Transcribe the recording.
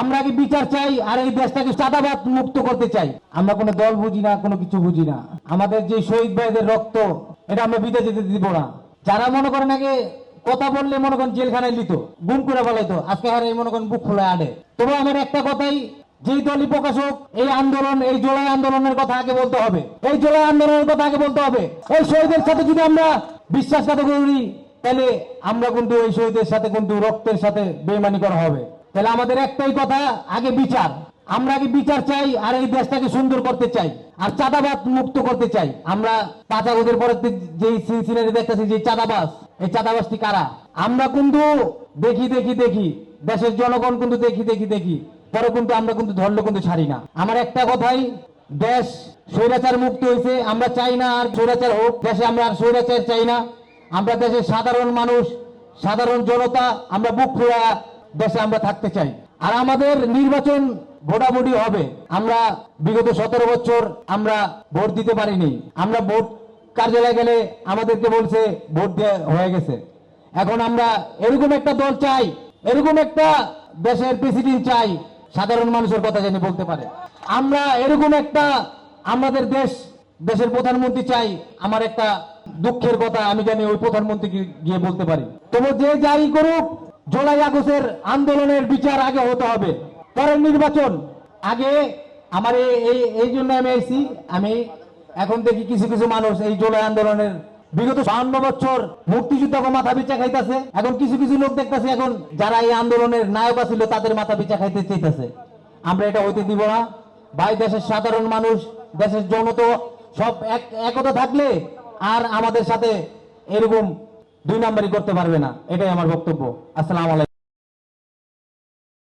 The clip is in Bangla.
আমরা কি বিচার চাই আর এই দেশটাকে চাঁদাবাদ মুক্ত করতে চাই। আমরা কোনো দল বুঝি না, কোনো কিছু বুঝি না। আমাদের যে শহীদ ভাইদের রক্ত, এটা আমরা বিদেশে যেতে দিব না। যারা মনে করেন আগে কথা বললে মনে করেন জেলখানায় লিত, গুম করে ফেলাইতো, আজকে হারে মনে করেন বুক খোলা আডে তবে আমার একটা কথাই, যেই দলই প্রকাশক এই আন্দোলন, এই জোড়াই আন্দোলনের কথা আগে বলতে হবে। এই জোড়াই আন্দোলনের কথা আগে বলতে হবে। এই শহীদের সাথে যদি আমরা বিশ্বাসঘাতক করি, তাহলে আমরা কিন্তু এই শহীদের সাথে কিন্তু রক্তের সাথে বেইমানি করা হবে। তাহলে আমাদের একটাই কথা, আগে বিচার। আমরা আগে বিচার চাই আর এই দেশটাকে সুন্দর করতে চাই আর চাঁদাবাদ মুক্ত করতে চাই। আমরা পাঁচ পরে যে সিনসিনারি দেখতেছি, যে চাঁদাবাস এই চাঁদাবাজটি কারা? আমরা কিন্তু দেখি দেখি দেখি। দেশের জনগণ কিন্তু দেখি দেখি দেখি। পরে কিন্তু আমরা কিন্তু ধরলে কিন্তু ছাড়ি না। আমার একটা কথাই, দেশ স্বৈরাচার মুক্ত হয়েছে, আমরা চাই না আর স্বৈরাচার হোক। দেশে আমরা আর স্বৈরাচার চাই না। আমরা দেশের সাধারণ মানুষ, সাধারণ জনতা, আমরা বুক ফুরা দেশে আমরা থাকতে চাই। আর আমাদের নির্বাচন ভোটাভুটি হবে। আমরা বিগত সতেরো বছর আমরা ভোট দিতে পারিনি। আমরা ভোট কার্যালয়ে গেলে আমাদেরকে বলছে ভোট দেওয়া হয়ে গেছে। এখন আমরা এরকম একটা দল চাই, এরকম একটা দেশের প্রেসিডেন্ট চাই, সাধারণ মানুষের কথা জানি বলতে পারে। আমরা এরকম একটা আমাদের দেশ, দেশের প্রধানমন্ত্রী চাই, আমার একটা দুঃখের কথা আমি জানি ওই প্রধানমন্ত্রীকে গিয়ে বলতে পারি। তবে যে যাই করুক জুলাই আগস্টের আন্দোলনের বিচার আগে হতে হবে। পরের নির্বাচন আগে আমার এই- এই জন্য আমি আইছি, আমি এখন দেখি কিছু কিছু মানুষ এই জুলাই আন্দোলনের বিগত বাহান্ন বছর মুক্তিযুদ্ধকে মাথা পিছা খাইতেছে, এখন কিছু কিছু লোক দেখতেছে এখন যারা এই আন্দোলনের নায়ক ছিল তাদের মাথা পিছা খাইতে চাইতেছে। আমরা এটা হইতে দিব না। ভাই, দেশের সাধারণ মানুষ, দেশের জনতা সব এক একতা থাকলে আর আমাদের সাথে এরকম দুই নাম্বারই করতে পারবে না। এটাই আমার বক্তব্য। আসসালাম আলাইকুম।